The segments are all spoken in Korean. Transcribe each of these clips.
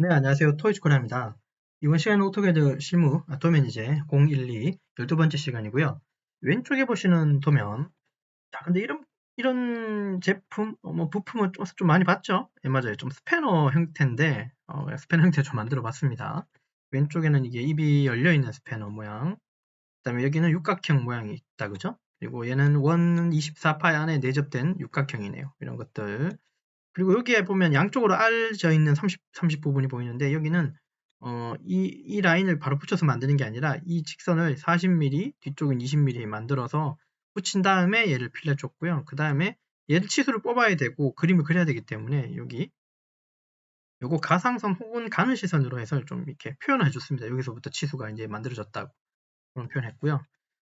네, 안녕하세요. 토이치코라입니다. 이번 시간은 오토게드 실무 아, 도면 이제 012 12번째 시간이고요. 왼쪽에 보시는 도면 자, 근데 이런 이런 제품 어, 뭐 부품은 좀, 좀 많이 봤죠? 예, 맞아요. 좀 스패너 형태인데 어, 스패너 형태 좀 만들어 봤습니다. 왼쪽에는 이게 입이 열려 있는 스패너 모양. 그다음에 여기는 육각형 모양이 있다 그죠? 그리고 얘는 원 24파이 안에 내접된 육각형이네요. 이런 것들. 그리고 여기에 보면 양쪽으로 알져 있는 30, 30 부분이 보이는데 여기는 어, 이, 이 라인을 바로 붙여서 만드는 게 아니라 이 직선을 40mm, 뒤쪽은 20mm 만들어서 붙인 다음에 얘를 필렛 줬고요. 그 다음에 얘를 치수를 뽑아야 되고 그림을 그려야 되기 때문에 여기 요거 가상선 혹은 가는 시선으로 해서 좀 이렇게 표현을 해줬습니다. 여기서부터 치수가 이제 만들어졌다고 그런 표현했고요.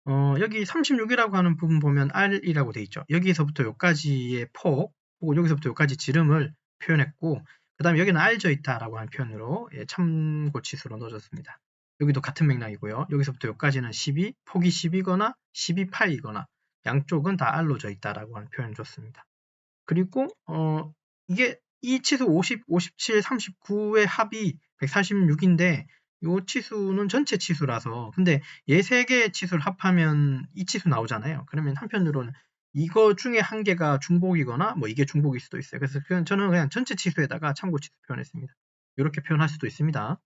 어, 여기 36이라고 하는 부분 보면 R이라고 돼 있죠. 여기서부터 여기까지의 폭, 그리고 여기서부터 여기까지 지름을 표현했고 그 다음에 여기는 알져 있다라고 하는 표현으로 예, 참고 치수로 넣어줬습니다. 여기도 같은 맥락이고요. 여기서부터 여기까지는 12, 폭이 10이거나 12파이거나 양쪽은 다 알로져 있다라고 하는 표현을 줬습니다. 그리고 어, 이게 이 치수 50, 57, 39의 합이 146인데 이 치수는 전체 치수라서 근데 얘 세 개의 치수를 합하면 이 치수 나오잖아요. 그러면 한편으로는 이거 중에 한 개가 중복이거나 뭐 이게 중복일 수도 있어요. 그래서 저는 그냥 전체 치수에다가 참고 치수 표현했습니다. 이렇게 표현할 수도 있습니다.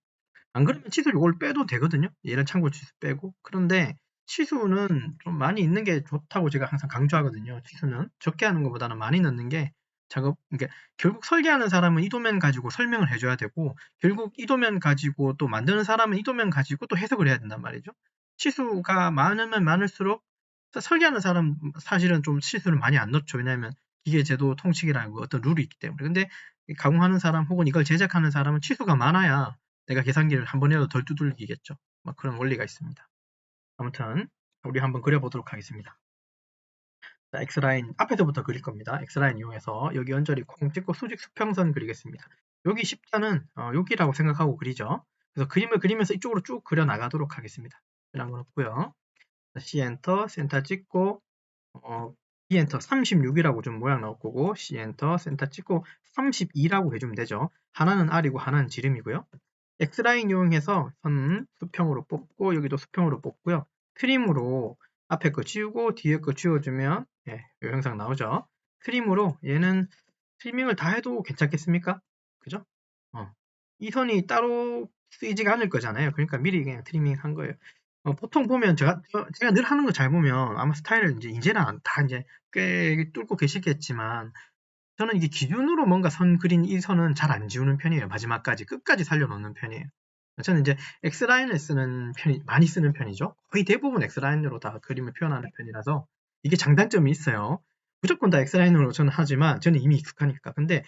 안 그러면 치수 이걸 빼도 되거든요. 얘를 참고 치수 빼고. 그런데 치수는 좀 많이 있는 게 좋다고 제가 항상 강조하거든요. 치수는 적게 하는 것보다는 많이 넣는 게 작업, 그러니까 결국 설계하는 사람은 이 도면 가지고 설명을 해줘야 되고 결국 이 도면 가지고 또 만드는 사람은 이 도면 가지고 또 해석을 해야 된단 말이죠. 치수가 많으면 많을수록 설계하는 사람 사실은 좀 실수를 많이 안 넣죠. 왜냐하면 기계 제도 통치기라고 어떤 룰이 있기 때문에. 근데 가공하는 사람 혹은 이걸 제작하는 사람은 치수가 많아야 내가 계산기를 한 번이라도 덜 두들기겠죠. 막 그런 원리가 있습니다. 아무튼 우리 한번 그려보도록 하겠습니다. 자, X라인 앞에서부터 그릴 겁니다. X라인 이용해서 여기 연절이 콩 찍고 수직 수평선 그리겠습니다. 여기 십자는 어, 여기라고 생각하고 그리죠. 그래서 그림을 그리면서 이쪽으로 쭉 그려 나가도록 하겠습니다. 이런 건 없고요. C 엔터 센터 찍고 어, B 엔터 36이라고 좀 모양 나올 거고 C 엔터 센터 찍고 32라고 해주면 되죠. 하나는 R이고 하나는 지름이고요. X라인 이용해서 선 수평으로 뽑고 여기도 수평으로 뽑고요. 트림으로 앞에 거 지우고 뒤에 거 지워주면 예, 이 형상 나오죠. 트림으로 얘는 트리밍을 다 해도 괜찮겠습니까? 그죠? 어. 이 선이 따로 쓰이지가 않을 거잖아요. 그러니까 미리 그냥 트리밍 한 거예요. 어, 보통 보면 제가 제가 늘 하는 거 잘 보면 아마 스타일을 이제 이제는 다 이제 꽤 뚫고 계시겠지만 저는 이게 기준으로 뭔가 선 그린 이 선은 잘 안 지우는 편이에요. 마지막까지 끝까지 살려놓는 편이에요. 저는 이제 X라인을 쓰는 편이 많이 쓰는 편이죠. 거의 대부분 X라인으로 다 그림을 표현하는 편이라서 이게 장단점이 있어요. 무조건 다 X라인으로 저는 하지만 저는 이미 익숙하니까. 근데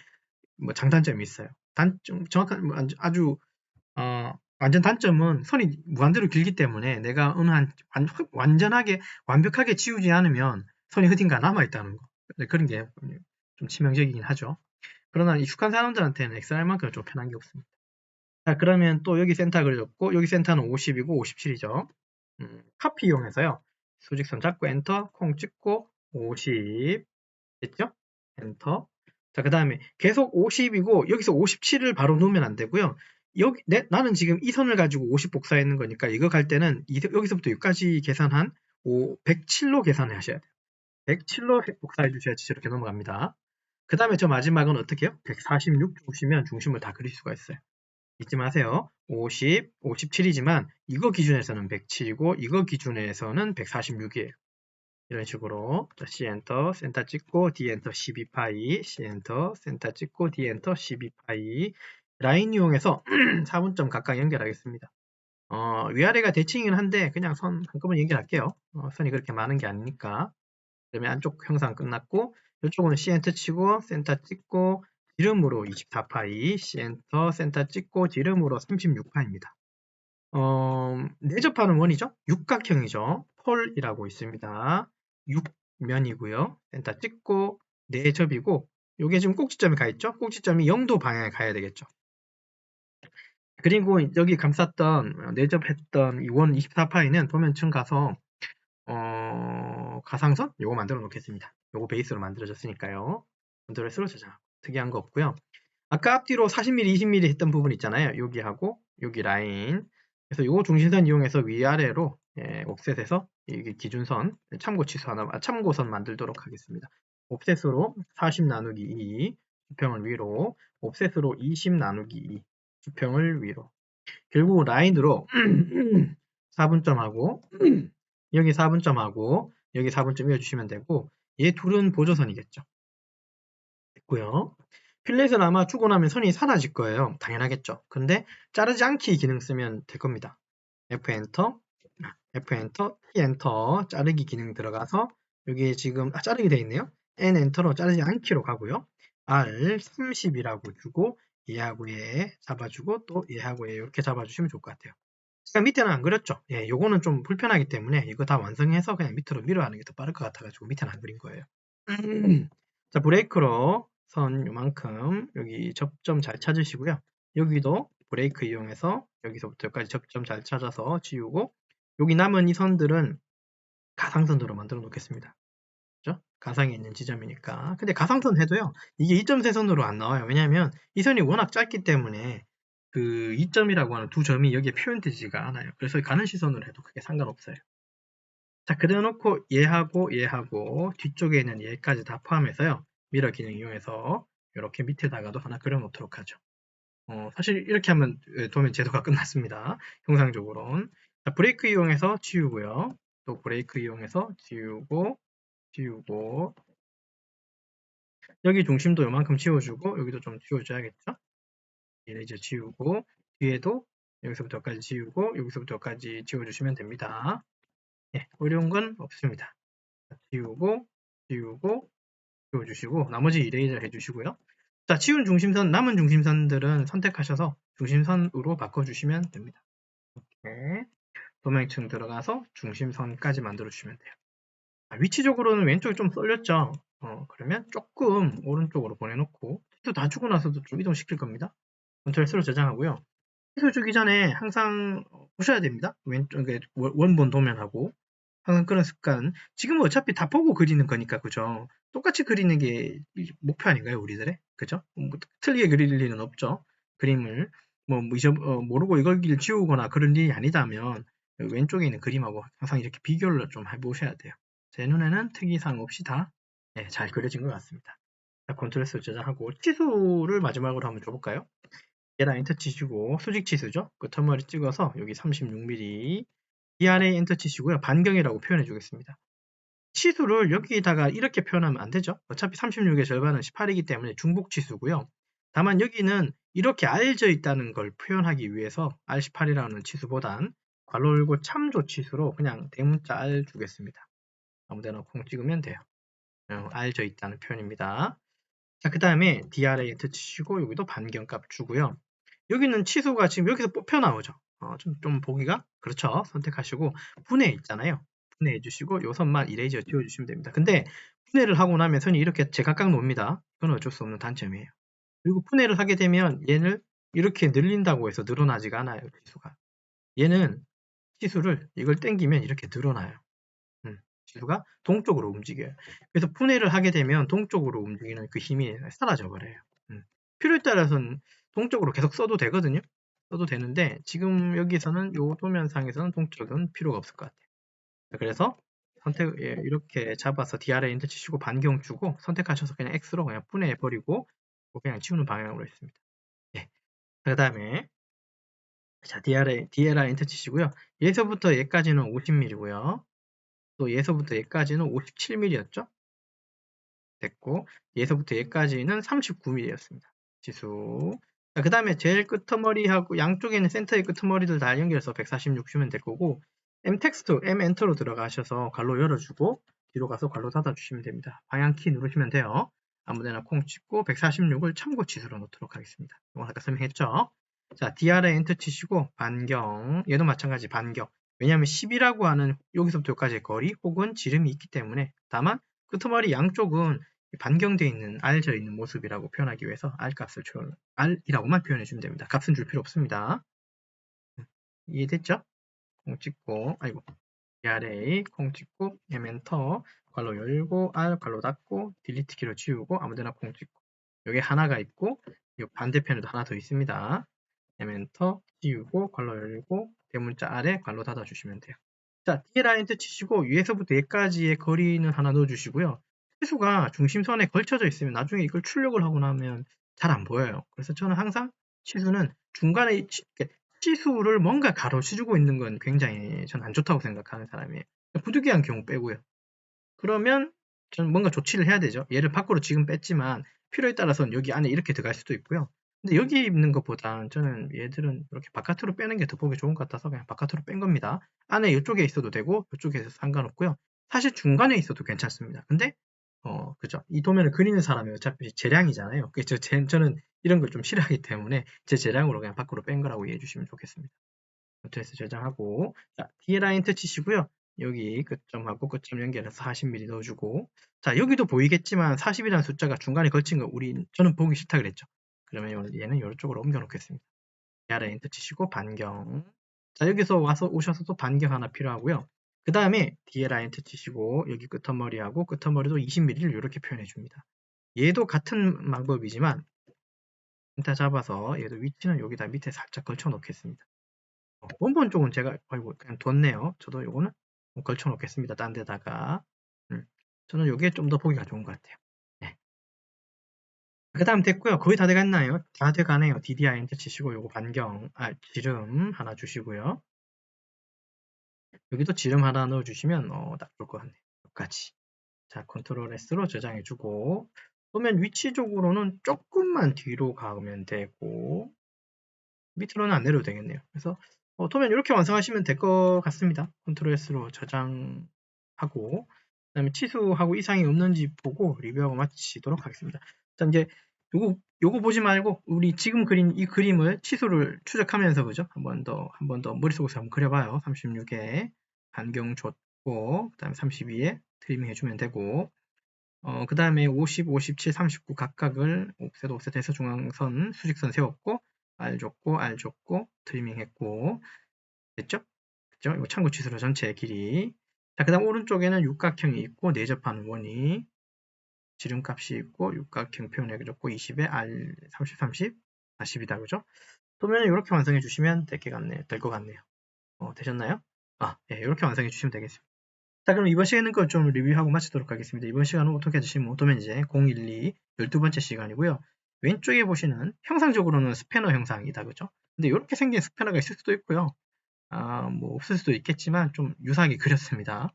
뭐 장단점이 있어요. 단점 정확한 뭐 아주 어, 완전 단점은 선이 무한대로 길기 때문에 내가 어느 한 완전하게 완벽하게 지우지 않으면 선이 어딘가 남아있다는 거. 그런 게 좀 치명적이긴 하죠. 그러나 익숙한 사람들한테는 XR만큼 좀 편한 게 없습니다. 자, 그러면 또 여기 센터 그려졌고, 여기 센터는 50이고 57이죠. 음, 카피 이용해서요. 수직선 잡고 엔터, 콩 찍고 50 됐죠? 엔터. 자, 그 다음에 계속 50이고 여기서 57을 바로 놓으면 안 되고요. 여기 내, 나는 지금 이 선을 가지고 50 복사했는 거니까 이거 갈 때는 이, 여기서부터 여기까지 계산한 5, 107로 계산을 하셔야 돼요. 107로 복사해 주셔야지 저렇게 넘어갑니다. 그 다음에 저 마지막은 어떻게 해요? 146 주시면 중심을 다 그릴 수가 있어요. 잊지 마세요. 50, 57이지만 이거 기준에서는 107이고 이거 기준에서는 146이에요. 이런 식으로 C 엔터 센터 찍고 D 엔터 12파이 C 엔터 센터 찍고 D 엔터 12파이 라인 이용해서 4분점 각각 연결하겠습니다. 어, 위아래가 대칭이긴 한데 그냥 선 한꺼번에 연결할게요. 어, 선이 그렇게 많은 게 아니니까. 그러면 안쪽 형상 끝났고 이쪽은 C엔터 치고 센터 찍고 지름으로 24파이 C엔터 센터 찍고 지름으로 36파입니다. 어, 내접하는 원이죠. 육각형이죠. 폴이라고 있습니다. 6면이고요. 센터 찍고 내접이고 이게 지금 꼭지점에 가 있죠. 꼭지점이 0도 방향에 가야 되겠죠. 그리고 여기 감쌌던 내접했던 이 원 24파이는 도면층 가서 어, 가상선 요거 만들어 놓겠습니다. 요거 베이스로 만들어졌으니까요. 컨트롤 S로 저장. 특이한 거 없고요. 아까 앞뒤로 40mm, 20mm 했던 부분 있잖아요. 여기하고 여기 라인. 그래서 요 중심선 이용해서 위아래로 예, 옵셋에서 이게 기준선 참고 치수 하나 아, 참고선 만들도록 하겠습니다. 옵셋으로 40 나누기 2 수평을 위로 옵셋으로 20 나누기 2 수평을 위로 결국 라인으로 4분점하고 여기 4분점하고 여기 4분점 이어주시면 되고 얘 둘은 보조선이겠죠. 됐고요. 필렛을 아마 주고 나면 선이 사라질 거예요. 당연하겠죠. 근데 자르지 않기 기능 쓰면 될 겁니다. F 엔터, F 엔터, T 엔터 자르기 기능 들어가서 여기 지금 아, 자르기 돼 있네요. N 엔터로 자르지 않기로 가고요. R 30이라고 주고 얘하고 얘 잡아주고 또 얘하고 얘 이렇게 잡아주시면 좋을 것 같아요. 제가 밑에는 안 그렸죠. 예, 요거는 좀 불편하기 때문에 이거 다 완성해서 그냥 밑으로 밀어하는 게 더 빠를 것 같아가지고 밑에는 안 그린 거예요. 자, 브레이크로 선 요만큼 여기 접점 잘 찾으시고요. 여기도 브레이크 이용해서 여기서부터 여기까지 접점 잘 찾아서 지우고 여기 남은 이 선들은 가상선으로 만들어 놓겠습니다. 가상에 있는 지점이니까. 근데 가상선 해도요. 이게 2.3선으로 안 나와요. 왜냐하면 이 선이 워낙 짧기 때문에 그 2점이라고 하는 두 점이 여기에 표현되지가 않아요. 그래서 가는 시선으로 해도 크게 상관없어요. 자, 그래 놓고 얘하고 얘하고 뒤쪽에 있는 얘까지 다 포함해서요. 미러 기능 이용해서 이렇게 밑에다가도 하나 그려 놓도록 하죠. 어, 사실 이렇게 하면 예, 도면 제도가 끝났습니다. 형상적으로는. 자, 브레이크 이용해서 지우고요. 또 브레이크 이용해서 지우고 지우고 여기 중심도 요만큼 지워주고 여기도 좀 지워줘야겠죠? 얘를 이제 지우고 뒤에도 여기서부터 여기까지 지우고 여기서부터 여기까지 지워주시면 됩니다. 예, 어려운 건 없습니다. 지우고 지우고 지워주시고 나머지 이레이저 해주시고요. 자, 치운 중심선, 남은 중심선들은 선택하셔서 중심선으로 바꿔주시면 됩니다. 이렇게 도명층 들어가서 중심선까지 만들어주시면 돼요. 아, 위치적으로는 왼쪽이 좀 쏠렸죠? 어, 그러면 조금 오른쪽으로 보내놓고 또다 주고 나서도 좀 이동시킬 겁니다. S로 저장하고요. 해소 주기 전에 항상 보셔야 됩니다. 왼쪽에 원본 도면하고 항상 그런 습관. 지금은 어차피 다 보고 그리는 거니까 그죠? 똑같이 그리는 게 목표 아닌가요, 우리들의? 그죠? 뭐 틀리게 그릴 리는 없죠. 그림을 뭐, 뭐 잊어, 어, 모르고 이걸 지우거나 그런 일이 아니다면 왼쪽에 있는 그림하고 항상 이렇게 비교를 좀 해보셔야 돼요. 제 눈에는 특이사항 없이 다잘 네, 그려진 것 같습니다. 자, 컨트롤 S 저장하고 치수를 마지막으로 한번 줘볼까요? 얘랑 엔터 치시고 수직 치수죠? 끝머리 찍어서 여기 36mm DRA 엔터 치시고요. 반경이라고 표현해 주겠습니다. 치수를 여기다가 이렇게 표현하면 안 되죠. 어차피 36의 절반은 18이기 때문에 중복 치수고요. 다만 여기는 이렇게 알져 있다는 걸 표현하기 위해서 R18이라는 치수보단 괄호 열고 참조 치수로 그냥 대문자 R 주겠습니다. 아무데나 콩 찍으면 돼요. 어, 알져 있다는 표현입니다. 자, 그 다음에 DRA 엔터 치시고 여기도 반경값 주고요. 여기는 치수가 지금 여기서 뽑혀 나오죠. 어, 좀, 좀 보기가 그렇죠. 선택하시고 분해 있잖아요. 분해해 주시고 요 선만 이레이저 지워주시면 됩니다. 근데 분해를 하고 나면 선이 이렇게 제각각 놉니다. 그건 어쩔 수 없는 단점이에요. 그리고 분해를 하게 되면 얘를 이렇게 늘린다고 해서 늘어나지가 않아요. 치수가. 얘는 치수를 이걸 땡기면 이렇게 늘어나요. 음, 치수가 동쪽으로 움직여요. 그래서 분해를 하게 되면 동쪽으로 움직이는 그 힘이 사라져 버려요. 음, 필요에 따라서는 동쪽으로 계속 써도 되거든요. 써도 되는데 지금 여기서는 요 도면상에서는 동쪽은 필요가 없을 것 같아요. 그래서 선택 예, 이렇게 잡아서 DR에 엔터 치시고 반경 주고 선택하셔서 그냥 X로 그냥 분해해 버리고 그냥 지우는 방향으로 했습니다. 예. 그 다음에 자 DR에 DLR 엔터 치시고요. 얘서부터 얘까지는 50mm고요. 또 얘서부터 얘까지는 57mm였죠. 됐고 얘서부터 얘까지는 39mm였습니다. 지수 그 다음에 제일 끄트머리하고 양쪽에 있는 센터의 끄트머리들 다 연결해서 146 주면 될 거고 M 텍스트, M 엔터로 들어가셔서 괄로 열어주고 뒤로 가서 괄로 닫아주시면 됩니다. 방향키 누르시면 돼요. 아무데나 콩 찍고 146을 참고 치수로 놓도록 하겠습니다. 이건 아까 설명했죠? 자, DR에 엔터 치시고 반경, 얘도 마찬가지 반경. 왜냐하면 10이라고 하는 여기서부터 여기까지의 거리 혹은 지름이 있기 때문에 다만 끄트머리 양쪽은 반경되어 있는 알져 있는 모습이라고 표현하기 위해서 R 값을 줄, R이라고만 표현해 주면 됩니다. 값은 줄 필요 없습니다. 음, 이해됐죠? 콩 찍고, 아이고, array 콩 찍고, 엔터, 괄로 열고, R 괄로 닫고, 딜리트 키로 지우고, 아무데나 콩 찍고. 여기 하나가 있고, 이 반대편에도 하나 더 있습니다. 엔터 띄우고 괄호 열고 대문자 아래 괄호 닫아주시면 돼요. 자, D라인 치시고 위에서부터 여기까지의 거리는 하나 넣어주시고요. 치수가 중심선에 걸쳐져 있으면 나중에 이걸 출력을 하고 나면 잘 안 보여요. 그래서 저는 항상 치수는 중간에 치, 치수를 뭔가 가로치주고 있는 건 굉장히 저는 안 좋다고 생각하는 사람이에요. 부득이한 경우 빼고요. 그러면 저는 뭔가 조치를 해야 되죠. 얘를 밖으로 지금 뺐지만 필요에 따라서는 여기 안에 이렇게 들어갈 수도 있고요. 근데 여기 있는 것보다 저는 얘들은 이렇게 바깥으로 빼는 게 더 보기 좋은 것 같아서 그냥 바깥으로 뺀 겁니다. 안에 이쪽에 있어도 되고 이쪽에서 상관없고요. 사실 중간에 있어도 괜찮습니다. 근데 어 그죠 이 도면을 그리는 사람이 어차피 재량이잖아요. 그래서 저는 이런 걸 좀 싫어하기 때문에 제 재량으로 그냥 밖으로 뺀 거라고 이해해 주시면 좋겠습니다. 노트에서 저장하고 자 뒤에 라인 터치시고요. 여기 끝점하고 끝점 연결해서 40mm 넣어주고 자 여기도 보이겠지만 40이라는 숫자가 중간에 걸친 거 우리 저는 보기 싫다 그랬죠. 그러면 얘는 이쪽으로 옮겨 놓겠습니다. 야래 엔터 치시고 반경 자 여기서 와서 오셔서 또 반경 하나 필요하고요. 그 다음에 뒤에 라인 터치시고 여기 끝머리하고 끝머리도 20mm를 이렇게 표현해 줍니다. 얘도 같은 방법이지만 일단 잡아서 얘도 위치는 여기다 밑에 살짝 걸쳐 놓겠습니다. 어, 원본 쪽은 제가 아이고 그냥 뒀네요. 저도 요거는 걸쳐 놓겠습니다. 딴 데다가 음, 저는 요게 좀 더 보기가 좋은 것 같아요. 그 다음 됐고요. 거의 다 돼갔나요? 다 돼가네요. DDI 엔터 치시고 요거 반경, 아, 지름 하나 주시고요. 여기도 지름 하나 넣어주시면 어, 딱 좋을 것 같네요. 여기까지. 자, 컨트롤 S로 저장해주고 보면 위치적으로는 조금만 뒤로 가면 되고 밑으로는 안 내려도 되겠네요. 그래서 어, 도면 이렇게 완성하시면 될 것 같습니다. 컨트롤 S로 저장하고 그 다음에 치수하고 이상이 없는지 보고 리뷰하고 마치도록 하겠습니다. 자 이제 요거 요거 보지 말고 우리 지금 그린 이 그림을 치수를 추적하면서 그죠? 한 번 더 한 번 더 머릿속에서 한번 그려봐요. 36에 반경 줬고 그다음에 32에 트리밍 해주면 되고 어, 그 다음에 50, 57, 39 각각을 옵셋, 옵셋 해서 중앙선, 수직선 세웠고 R 줬고 R 줬고 트리밍 했고 됐죠? 그죠? 이거 참고 치수로 전체 길이 자, 그 다음 오른쪽에는 육각형이 있고 내접하는 원이 지름값이 있고 육각형 표현해줬고 20에 R 30, 30, 40이다 그죠? 도면을 이렇게 완성해 주시면 될 것 같네요. 될 것 같네요. 어, 되셨나요? 아, 예, 이렇게 완성해 주시면 되겠습니다. 자, 그럼 이번 시간은 걸좀 리뷰하고 마치도록 하겠습니다. 이번 시간은 어떻게 드시면 도면 이제 012 12번째 시간이고요. 왼쪽에 보시는 형상적으로는 스패너 형상이다 그죠? 근데 이렇게 생긴 스패너가 있을 수도 있고요. 아, 뭐 없을 수도 있겠지만 좀 유사하게 그렸습니다.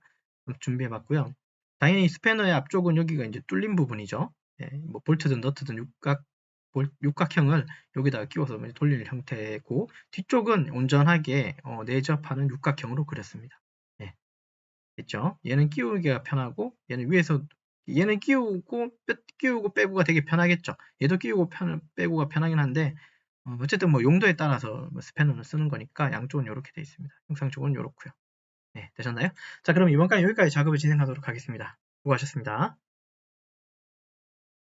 준비해 봤고요. 당연히 스패너의 앞쪽은 여기가 이제 뚫린 부분이죠. 네, 뭐 볼트든 너트든 육각 볼, 육각형을 여기다가 끼워서 돌릴 형태고 뒤쪽은 온전하게 어, 내접하는 육각형으로 그렸습니다. 네. 됐죠? 얘는 끼우기가 편하고 얘는 위에서 얘는 끼우고 빼, 끼우고 빼고가 되게 편하겠죠. 얘도 끼우고 편, 빼고가 편하긴 한데 어, 어쨌든 뭐 용도에 따라서 뭐 스패너를 쓰는 거니까 양쪽은 이렇게 되어 있습니다. 형상 쪽은 이렇고요. 네, 되셨나요? 자, 그럼 이번까지 여기까지 작업을 진행하도록 하겠습니다. 수고하셨습니다.